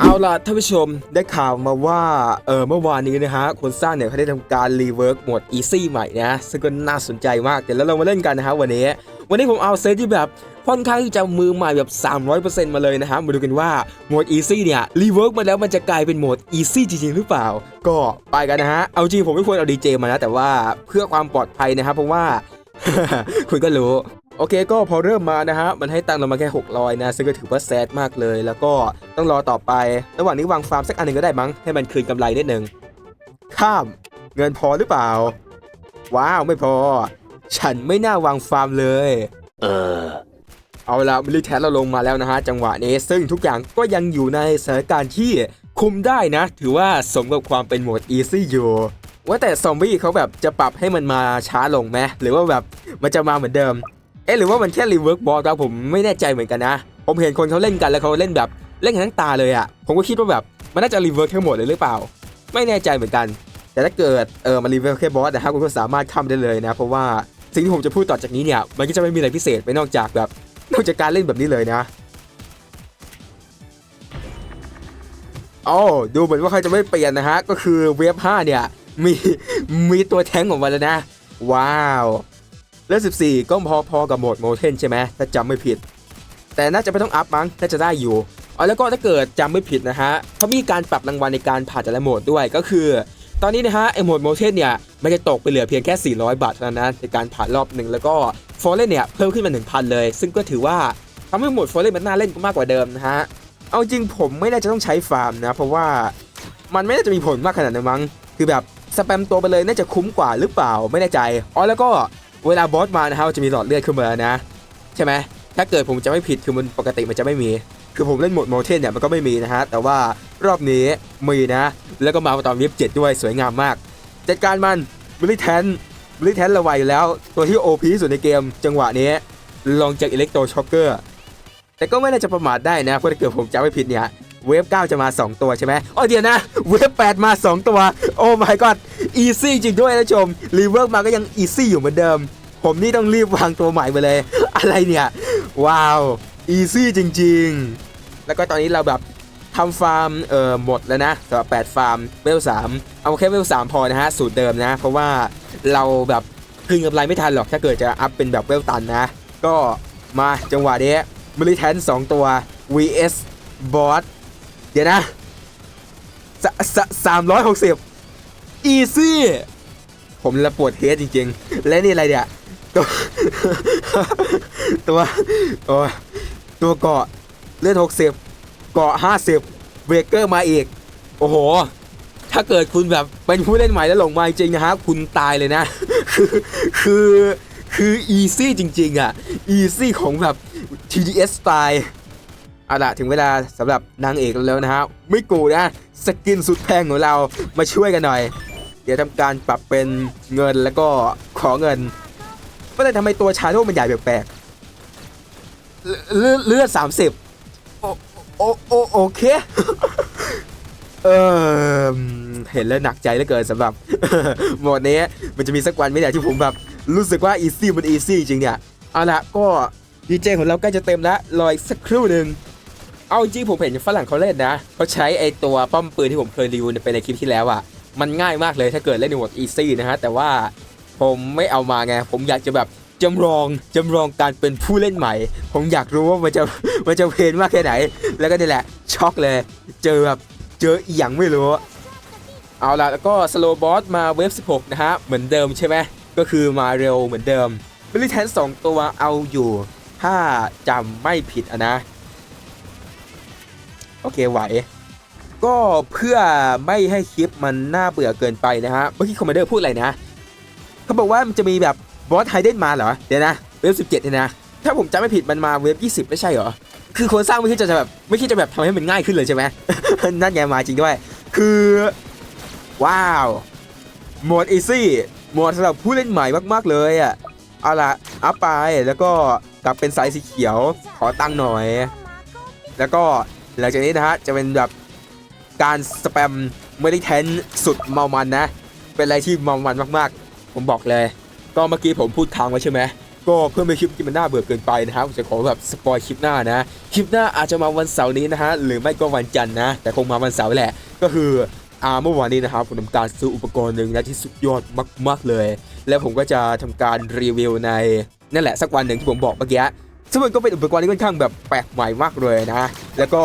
เอาล่ะท่านผู้ชมได้ข่าวมาว่าเออเมื่อวานนี้นะฮะคนสร้างเนี่ยเขาได้ทำการรีเวิร์กโหมด Easy ใหม่นะซึ่งก็น่าสนใจมากเดี๋ยวเรามาเล่นกันนะฮะวันนี้ วันนี้ผมเอาเซตที่แบบค่อนข้างที่จะมือใหม่แบบ 300%มาเลยนะฮะมาดูกันว่าโหมด Easy เนี่ยรีเวิร์กมาแล้วมันจะกลายเป็นโหมด Easy จริงๆหรือเปล่า ก็ไปกันนะฮะเอาจริงผมไม่ควรเอาดีเจมานะแต่ว่าเพื่อความปลอดภัยนะครับเพราะว่าคุณก็รู้ โอเคก็พอเริ่มมานะฮะมันให้ตังค์เรามาแค่ 600 นะ ซึ่งก็ถือว่าแซดมากเลย แล้วก็ต้องรอต่อไประหว่างนี้วางฟาร์มสักอันหนึ่งก็ได้มั้งให้มันคืนกำไรนิดนึงข้ามเงินพอหรือเปล่า ว้าวไม่พอ ฉันไม่น่าวางฟาร์มเลย เออ เอาละมิลิแทนเราลงมาแล้วนะฮะจังหวะนี้ซึ่งทุกอย่างก็ยังอยู่ในสถานการณ์ที่คุมได้นะ ถือว่าสมกับความเป็นโหมด Easy อยู่ว่าแต่ซอมบี้เขาแบบจะปรับให้มันมาช้าลงไหมหรือว่าแบบมันจะมาเหมือนเดิม อ๊ะหรือว่ามันแค่รีเวิร์กบอลครับผมไม่แน่ใจเหมือนกันนะ ผมเห็นคนเขาเล่นกันแล้วเขาเล่นแบบเล่นทั้งตาเลยอะ่ะผมก็คิดว่าแบบมันน่าจะรีเวิร์กทั้งหมดเลยหรือเปล่า ไม่แน่ใจเหมือนกัน แต่ถ้าเกิดเออมันรีเวิร์กแค่บอสนะครับคุณก็สามารถทำได้เลยนะ เพราะว่าสิ่งที่ผมจะพูดต่อจากนี้เนี่ยมันก็จะไม่มีอะไรพิเศษไปนอกจากแบบนอกจากการเล่นแบบนี้เลยนะโอ้ดูเหมือนว่าเขาจะไม่เปลี่ยนนะฮะก็คือเวฟ5เนี่ยมีมีตัวแท้งของมันแล้วนะ ว้าว แล้ว14 ก็พอพอกับโหมดโมเทนใช่ไหมถ้าจำไม่ผิด แต่น่าจะไม่ต้องอัพมั้งน่าจะได้อยู่อ๋อแล้วก็ถ้าเกิดจำไม่ผิดนะฮะเขามีการปรับรางวัลในการผ่านแต่ละโหมดด้วยก็คือ ตอนนี้นะฮะไอโหมดโมเทนเนี่ยมันจะตกไปเหลือเพียงแค่ 400 บาทเท่านั้นนะในการผ่านรอบหนึ่งแล้วก็ฟอร์เรนเนี่ยเพิ่มขึ้นมา1,000 เลย ซึ่งก็ถือว่าทำให้โหมดฟอร์เรนมันน่าเล่นมากกว่าเดิมนะฮะเอาจริงผมไม่น่าจะต้องใช้ฟาร์มนะเพราะว่ามันไม่น่าจะมีผลมากขนาดนั้นมั้งคือแบบสแปมตัวไปเลยน่าจะคุ้มกว่าหรือเปล่าไม่แน่ใจอ๋อแล้วก็ เวลาบอสมานะครับจะมีหลอดเลือดขึ้นมานะ ใช่ไหมถ้าเกิดผมจะไม่ผิดคือมันปกติมันจะไม่มี คือผมเล่นโหมดโมเทนเนี่ยมันก็ไม่มีนะฮะแต่ว่ารอบนี้มีนะ แล้วก็มาตอนวิบเจ็ดด้วยสวยงามมาก จัดการมันบริแทนบริแทนระไวแล้ว ตัวที่โอพีสุดในเกม จังหวะนี้ลองจากอิเล็กโตช็อคเกอร์แต่ก็ไม่น่าจะประมาทได้นะเพราะถ้าเกิดผมจำไม่ผิดเนี่ย เวฟ9จะมา 2 ตัวใช่ไหมอ๋อเดี๋ยวนะ เวฟ8มา 2 ตัว โอ้ my god อีซี่จริงด้วยนะชม รีเวิร์กมาก็ยังอีซี่อยู่เหมือนเดิม ผมนี่ต้องรีบวางตัวใหม่ไปเลย อะไรเนี่ย ว้าว อีซี่จริง ๆ แล้วก็ตอนนี้เราแบบทำฟาร์ม เอ่อ หมดแล้วนะสำหรับ8ฟาร์มเวล3เอาแค่เวล3พอนะฮะ สูตรเดิมนะ เพราะว่าเราแบบคืนกำไรไม่ทันหรอก ถ้าเกิดจะอัพเป็นแบบเวลตันนะ ก็มาจังหวะนี้มิลิแทน2ตัว vs บอส เดี๋ยวนะสามร้อยหกสิบ easy ผมละปวดเฮดจริงๆ และนี่อะไรเนี่ย ตัว ตัวตัวตัวเกาะเลือดหกสิบเกาะห้าสิบเบรกเกอร์มาอีก โอ้โห ถ้าเกิดคุณแบบเป็นผู้เล่นใหม่แล้วหลงมาจริงนะฮะ คุณตายเลยนะ คือคือคืออีซี่จริงๆ อะ อีซี่ของแบบ TDS สไตล์ เอาละถึงเวลาสำหรับนางเอกแล้วนะฮะม่กูนะสกินสุดแพงของเรามาช่วยกันหน่อย เดี๋ยวทำการปรับเป็นเงินแล้วก็ขอเงินก็เลยทำไมตัวชาโดมันใหญ่แปลกๆเลือดเลือดสามสิบโอโอโอโอเคเออเห็นแล้วหนักใจเหลือเกินสำหรับโหมดนี้มันจะมีสักวันไหมเนี่ยที่ผมแบบรู้สึกว่าอีซี่มันอีซี่จริงเนี่ยเอาละก็ดีเจของเราใกล้จะเต็มแล้วรออีกสักครู่หนึ่ง เอาจริงผมเห็นฝรั่งเขาเล่นนะเขาใช้ไอตัวป้อมปืนที่ผมเคยรีวิวไปในคลิปที่แล้วอะ่ะ มันง่ายมากเลยถ้าเกิดเล่นในโหมดอีซี่นะฮะ แต่ว่าผมไม่เอามาไง ผมอยากจะแบบจำลองจำลองการเป็นผู้เล่นใหม่ ผมอยากรู้ว่ามันจะมันจะเพลนมากแค่ไหน แล้วก็นี่แหละช็อกเลย เจอแบบเจออีหยังไม่รู้ เอาล่ะแล้วก็สโลบอสมาเวฟ 16 นะฮะ เหมือนเดิมใช่ไหมก็คือมาเร็วเหมือนเดิมบริแทนสองตัวเอาอยู่ถ้าจำไม่ผิดอะนะ โอเคไหว ก็เพื่อไม่ให้คลิปมันน่าเบื่อเกินไปนะฮะเมื่อกี้คอมมานเดอร์พูดอะไรนะเขาบอกว่ามันจะมีแบบบอสไฮเดนมาเหรอเดี๋ยวนะเวฟ17เนี่ยนะถ้าผมจำไม่ผิดมันมาเวฟ20ไม่ใช่เหรอคือคนสร้างไม่คิดจะแบบไม่คิดจะแบบทำให้มันง่ายขึ้นเลยใช่ไหมนั่นไงมาจริงด้วย คือว้าวโหมดอีซี่โหมดสำหรับผู้เล่นใหม่มาก ๆ เลยอะเอาละอัพไปแล้วก็กลับเป็นสายสีเขียวขอตังค์หน่อย แล้วก็ หลังจากนี้นะฮะจะเป็นแบบการสแปมไม่ได้แทนสุดเมามันนะ เป็นอะไรที่เมามันมากๆ ผมบอกเลย ก็เมื่อกี้ผมพูดค้างไว้ใช่ไหมก็เพื่อไม่ให้คลิปที่มันน่าเบื่อเกินไปนะฮะผมจะขอแบบสปอยคลิปหน้านะ คลิปหน้าอาจจะมาวันเสาร์นี้นะฮะหรือไม่ก็วันจันทร์นะ แต่คงมาวันเสาร์แหละ ก็คืออ่าเมื่อวานนี้นะครับผมทำการซื้ออุปกรณ์หนึ่งนะที่สุดยอดมาก ๆเลย แล้วผมก็จะทำการรีวิวในนั่นแหละสักวันหนึ่งที่ผมบอกเมื่อกี้ ซึ่งมันก็เป็นอุปกรณ์ที่ค่อนข้างแบบแปลกใหม่มากเลยนะ แล้วก็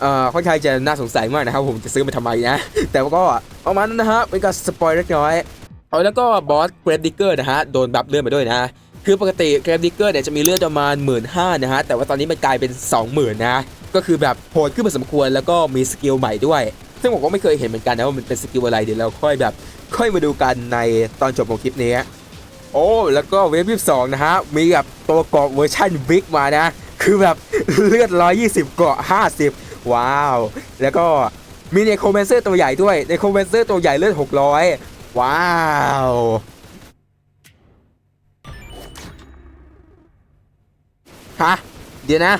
เอ่อค่อนข้างจะน่าสงสัยมากนะครับผมจะซื้อมาทำไมนะ แต่ว่าก็ประมาณนั้นนะฮะเป็นการสปอยเล็กน้อยเอาแล้วก็บอสเกรดดิเกอร์นะฮะโดนบัฟเลื่อดมาด้วยนะคือปกติเกรดดิเกอร์เนี่ยจะมีเลือดประมาณ1 5ื่นนะฮะแต่ว่าตอนนี้มันกลายเป็น 20,000นะก็คือแบบโหดขึ้นพอสมควรแล้วก็มีสกิลใหม่ด้วย ซึ่งผมก็ไม่เคยเห็นเหมือนกันนะว่ามันเป็นสกิลอะไรเดี๋ยวเราค่อยแบบค่อยมาดูกันในตอนจบของคลิปนี้ โอ้ แล้วก็เวฟที่สองนะฮะ มีแบบตัวเกาะเวอร์ชันบิ๊กมานะ คือแบบเลือด 120 เกาะ 50 ว้าว แล้วก็มีเนโครแมนเซอร์ตัวใหญ่ด้วยเนโครแมนเซอร์ตัวใหญ่เลือด 600 ว้าว ฮะ เดี๋ยวนะ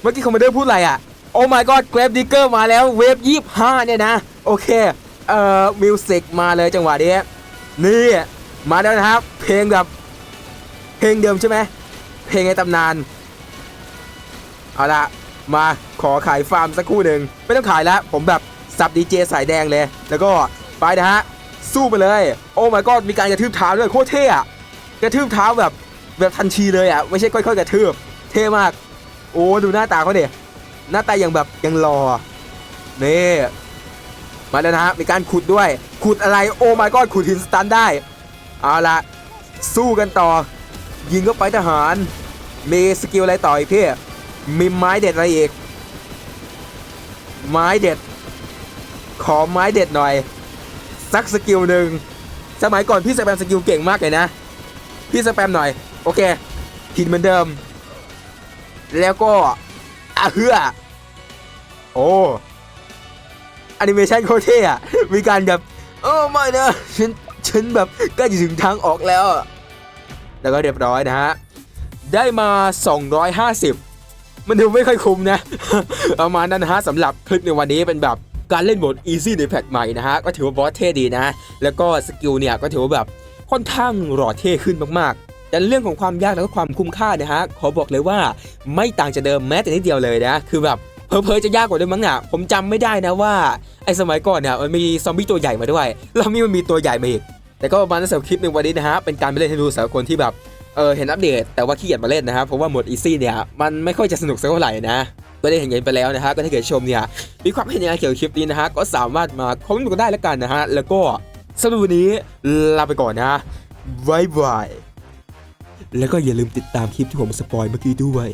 เมื่อกี้คอมมานเดอร์พูดอะไรอะ โอ้ my god เกรฟดิเกอร์มาแล้วเวฟ25เนี่ยนะ โอเค เอ่อ มิวสิกมาเลยจังหวะนี้นี่ มาแล้วนะครับ เพลงแบบเพลงเดิมใช่ไหมเพลงในตำนาน เอาละมาขอขายฟาร์มสักคู่หนึ่งไม่ต้องขายแล้วผมแบบสับดีเจสายแดงเลย แล้วก็ไปนะฮะสู้ไปเลย โอ้ my god มีการกระทืบเท้าด้วยโคตรเท่อะกระทืบเท้าแบบแบบทันทีเลยอะไม่ใช่ค่อยๆกระทืบเท่มาก โอ้ดูหน้าตาเขาเด็หน้าตายังแบบยังรอนี่มาแล้วนะฮะมีการขุดด้วย ขุดอะไรโอ้ my god ขุดหินสตันได้ เอาละสู้กันต่อ ยิงเข้าไปทหาร มีสกิลอะไรต่ออีกพี่ มีไม้เด็ดอะไรอีก ไม้เด็ด ขอไม้เด็ดหน่อย สักสกิลหนึ่ง สมัยก่อนพี่สแปมสกิลเก่งมากเลยนะ พี่สแปมหน่อย โอเคหินเหมือนเดิม แล้วก็อะเฮือโอ้แอนิเมชันโคตรเท่อะมีการแบบโอ้ไม่นะฉัน ฉันแบบใกล้จะถึงทางออกแล้ว แล้วก็เรียบร้อยนะฮะ ได้มา 250 มันดูไม่ค่อยคุ้มนะ ประมาณนั้นนะฮะสำหรับคลิปในวันนี้เป็นแบบการเล่นโหมด Easy ในแพทใหม่นะฮะ ก็ถือว่าบอสเท่ดีนะ แล้วก็สกิลเนี่ยก็ถือว่าแบบค่อนข้างหล่อเท่ขึ้นมากๆ แต่เรื่องของความยากแล้วก็ความคุ้มค่านะฮะ ขอบอกเลยว่าไม่ต่างจากเดิมแม้แต่นิดเดียวเลยนะ คือแบบ เพอเพอๆจะยากกว่าเดิมมั้งอะผมจำไม่ได้นะว่าไอ้สมัยก่อนเนี่ยมันมีซอมบี้ตัวใหญ่มาด้วยแล้วมีมันมีตัวใหญ่มาอีกแต่ก็ประมาณนั้นสำหรับคลิปในวันนี้นะฮะเป็นการไปเล่นให้ดูสำหรับคนที่แบบเออเห็นอัปเดตแต่ว่าขี้เกียจมาเล่นนะครับเพราะว่าหมดอีซี่เนี่ยมันไม่ค่อยจะสนุกสักเท่าไหร่นะก็ได้เห็นกันไปแล้วนะฮะก็ถ้าเกิดชมเนี่ยมีความเห็นยังไงเกี่ยวกับคลิปนี้นะฮะก็สามารถมาคอมเมนต์กันได้แล้วกันนะฮะแล้วก็สำหรับวันนี้ลาไปก่อนนะบายบายแล้วก็อย่าลืมติดตามคลิปที่ผมสปอยเมื่อกี้ด้วย